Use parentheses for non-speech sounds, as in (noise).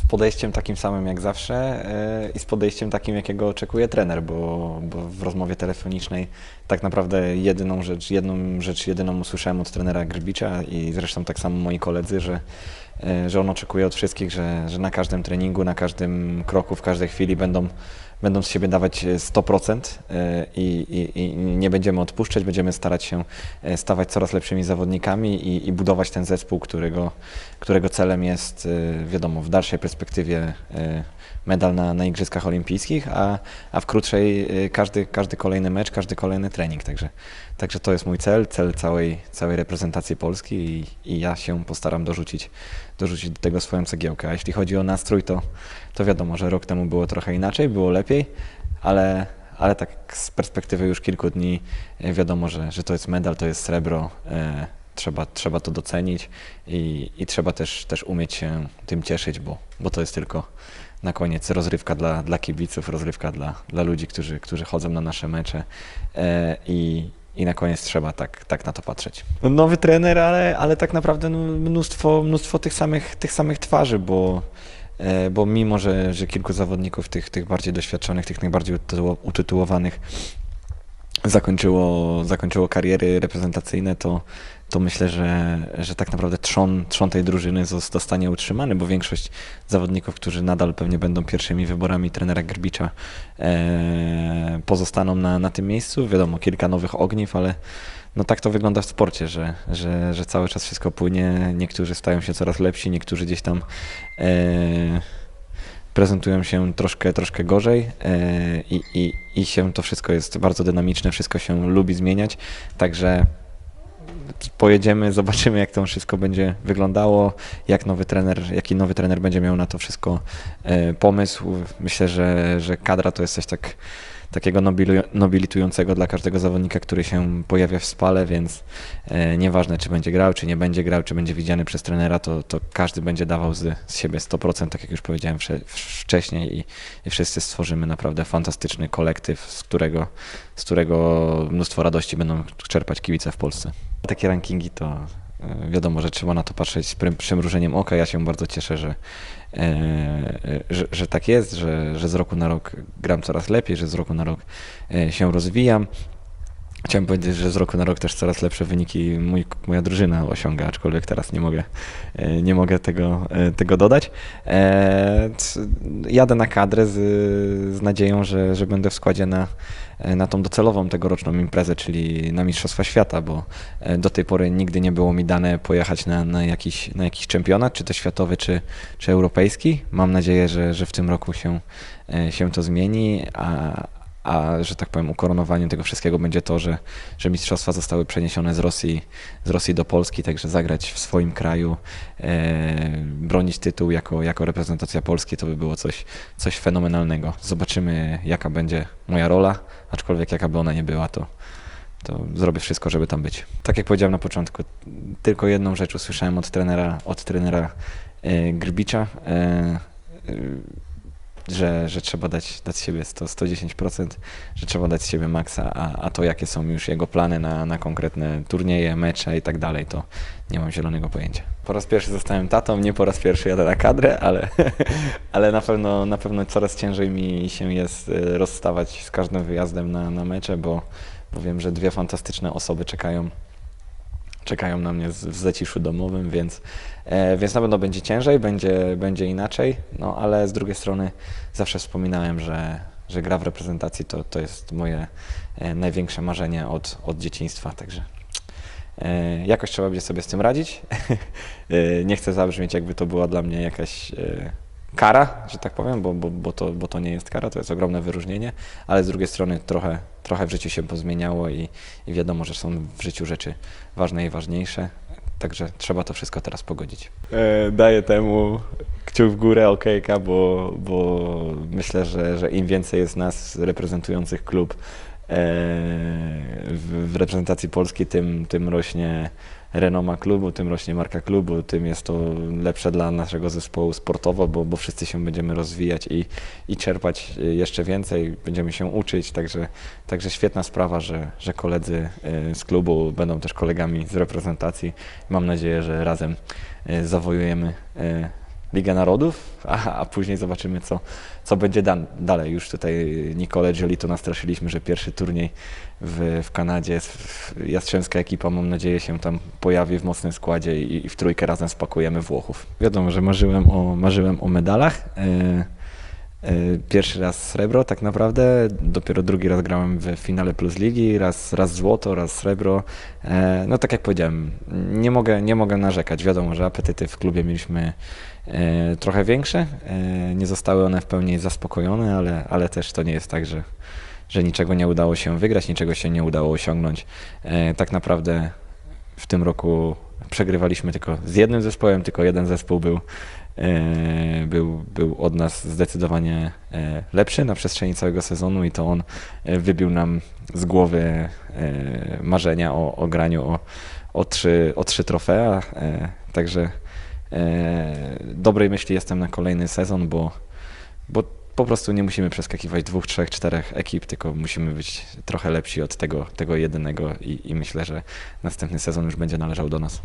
z podejściem takim samym jak zawsze e, i z podejściem takim, jakiego oczekuje trener, bo, bo w rozmowie telefonicznej tak naprawdę jedyną rzecz, jedną rzecz jedyną usłyszałem od trenera Grbicza i zresztą tak samo moi koledzy, że, że on oczekuje od wszystkich, że, że na każdym treningu, na każdym kroku, w każdej chwili będą będą z siebie dawać 100% e, i, i, i nie będziemy odpuszczać, będziemy starać się e, stawać coraz lepszymi zawodnikami i, i budować ten zespół, którego, którego celem jest, e, wiadomo, w dalszej perspektywie medal na, na Igrzyskach Olimpijskich, a, a w krótszej każdy, każdy kolejny mecz, każdy kolejny trening. Także, także to jest mój cel, cel całej, całej reprezentacji Polski i, i ja się postaram dorzucić, dorzucić do tego swoją cegiełkę. A jeśli chodzi o nastrój, to, to wiadomo, że rok temu było trochę inaczej, było lepiej, ale, ale tak z perspektywy już kilku dni e, wiadomo, że, że to jest medal, to jest srebro. E, trzeba, trzeba to docenić i, i trzeba też, też umieć się tym cieszyć, bo, bo to jest tylko na koniec rozrywka dla, dla kibiców, rozrywka dla, dla ludzi, którzy, którzy chodzą na nasze mecze e, i, i na koniec trzeba tak, tak na to patrzeć. Nowy trener, ale, ale tak naprawdę no, mnóstwo, mnóstwo tych, samych, tych samych twarzy, bo, e, bo mimo, że, że kilku zawodników, tych, tych bardziej doświadczonych, tych najbardziej utytułowanych, zakończyło, zakończyło kariery reprezentacyjne, to, to myślę, że, że tak naprawdę trzon, trzon tej drużyny zostanie utrzymany, bo większość zawodników, którzy nadal pewnie będą pierwszymi wyborami trenera Grbicza, e, pozostaną na, na tym miejscu. Wiadomo, kilka nowych ogniw, ale no tak to wygląda w sporcie, że, że, że cały czas wszystko płynie, niektórzy stają się coraz lepsi, niektórzy gdzieś tam e, prezentują się troszkę, troszkę gorzej e, i, i, i się to wszystko jest bardzo dynamiczne, wszystko się lubi zmieniać, także pojedziemy, zobaczymy jak to wszystko będzie wyglądało, jak nowy trener, jaki nowy trener będzie miał na to wszystko e, pomysł. Myślę, że, że kadra to jest coś tak takiego nobilitującego dla każdego zawodnika, który się pojawia w spale, więc e, nieważne czy będzie grał, czy nie będzie grał, czy będzie widziany przez trenera, to, to każdy będzie dawał z, z siebie 100%, tak jak już powiedziałem wcześniej i, i wszyscy stworzymy naprawdę fantastyczny kolektyw, z którego, z którego mnóstwo radości będą czerpać kibice w Polsce. Takie rankingi to wiadomo, że trzeba na to patrzeć z przymrużeniem oka. Ja się bardzo cieszę, że, e, że, że, tak jest, że, że z roku na rok gram coraz lepiej, że z roku na rok e, się rozwijam. Chciałem powiedzieć, że z roku na rok też coraz lepsze wyniki mój, moja drużyna osiąga, aczkolwiek teraz nie mogę, nie mogę tego, tego dodać. Jadę na kadrę z, z nadzieją, że, że będę w składzie na, E, na tą docelową tegoroczną imprezę, czyli na Mistrzostwa Świata, bo e, do tej pory nigdy nie było mi dane pojechać na, na, jakiś, na jakiś czempionat, czy to światowy, czy, czy europejski. Mam nadzieję, że, że w tym roku się, e, się to zmieni, a, a że tak powiem ukoronowaniem tego wszystkiego będzie to, że, że mistrzostwa zostały przeniesione z Rosji, z Rosji do Polski, także zagrać w swoim kraju, e, bronić tytuł jako, jako reprezentacja Polski, to by było coś, coś fenomenalnego. Zobaczymy jaka będzie moja rola, aczkolwiek jaka by ona nie była, to, to zrobię wszystko, żeby tam być. Tak jak powiedziałem na początku, tylko jedną rzecz usłyszałem od trenera, od trenera e, Grbicza. E, że, że trzeba dać, dać siebie 100, 110%, że trzeba dać siebie maksa, a, a to jakie są już jego plany na, na konkretne turnieje, mecze i tak dalej, to nie mam zielonego pojęcia. Po raz pierwszy zostałem tatą, nie po raz pierwszy jadę na kadrę, ale, (laughs) ale na, pewno, na pewno coraz ciężej mi się jest e, rozstawać z każdym wyjazdem na, na mecze, bo, bo wiem, że dwie fantastyczne osoby czekają czekają na mnie w zaciszu domowym, więc, e, więc na pewno będzie ciężej, będzie, będzie inaczej, no ale z drugiej strony zawsze wspominałem, że, że gra w reprezentacji to, to jest moje e, największe marzenie od, od dzieciństwa, także e, jakoś trzeba będzie sobie z tym radzić. (laughs) Nie chcę zabrzmieć, jakby to była dla mnie jakaś kara, że tak powiem, bo, bo, bo, to, bo to nie jest kara, to jest ogromne wyróżnienie, ale z drugiej strony trochę, trochę w życiu się pozmieniało i, i wiadomo, że są w życiu rzeczy ważne i ważniejsze, także trzeba to wszystko teraz pogodzić. E, daję temu kciuk w górę, okejka, bo, bo myślę, że, że im więcej jest nas reprezentujących klub e, w, reprezentacji Polski, tym, tym rośnie renoma klubu, tym rośnie marka klubu, tym jest to lepsze dla naszego zespołu sportowo, bo, bo wszyscy się będziemy rozwijać i, i czerpać jeszcze więcej, będziemy się uczyć, także, także świetna sprawa, że, że koledzy e, z klubu będą też kolegami z reprezentacji. Mam nadzieję, że razem e, zawojujemy Ligę Narodów, a, a później zobaczymy, co, co będzie dan- dalej. Już tutaj Nicole Giolito nastraszyliśmy, że pierwszy turniej w, w Kanadzie, jest- Jastrzębska ekipa, mam nadzieję, się tam pojawi w mocnym składzie i, i w trójkę razem spakujemy Włochów. Wiadomo, że marzyłem o, marzyłem o medalach. E, Pierwszy raz srebro tak naprawdę, dopiero drugi raz grałem w finale Plus Ligi, raz, raz złoto, raz srebro. E, No tak jak powiedziałem, nie mogę, nie mogę narzekać. Wiadomo, że apetyty w klubie mieliśmy e, trochę większe, e, nie zostały one w pełni zaspokojone, ale, ale też to nie jest tak, że, że niczego nie udało się wygrać, niczego się nie udało osiągnąć. E, Tak naprawdę w tym roku przegrywaliśmy tylko z jednym zespołem, tylko jeden zespół był, e, był, był od nas zdecydowanie e, lepszy na przestrzeni całego sezonu i to on e, wybił nam z głowy marzenia o, o graniu o, o, trzy, o trzy trofea. Także dobrej myśli jestem na kolejny sezon, bo, bo po prostu nie musimy przeskakiwać dwóch, trzech, czterech ekip, tylko musimy być trochę lepsi od tego, tego jedynego i, i myślę, że następny sezon już będzie należał do nas.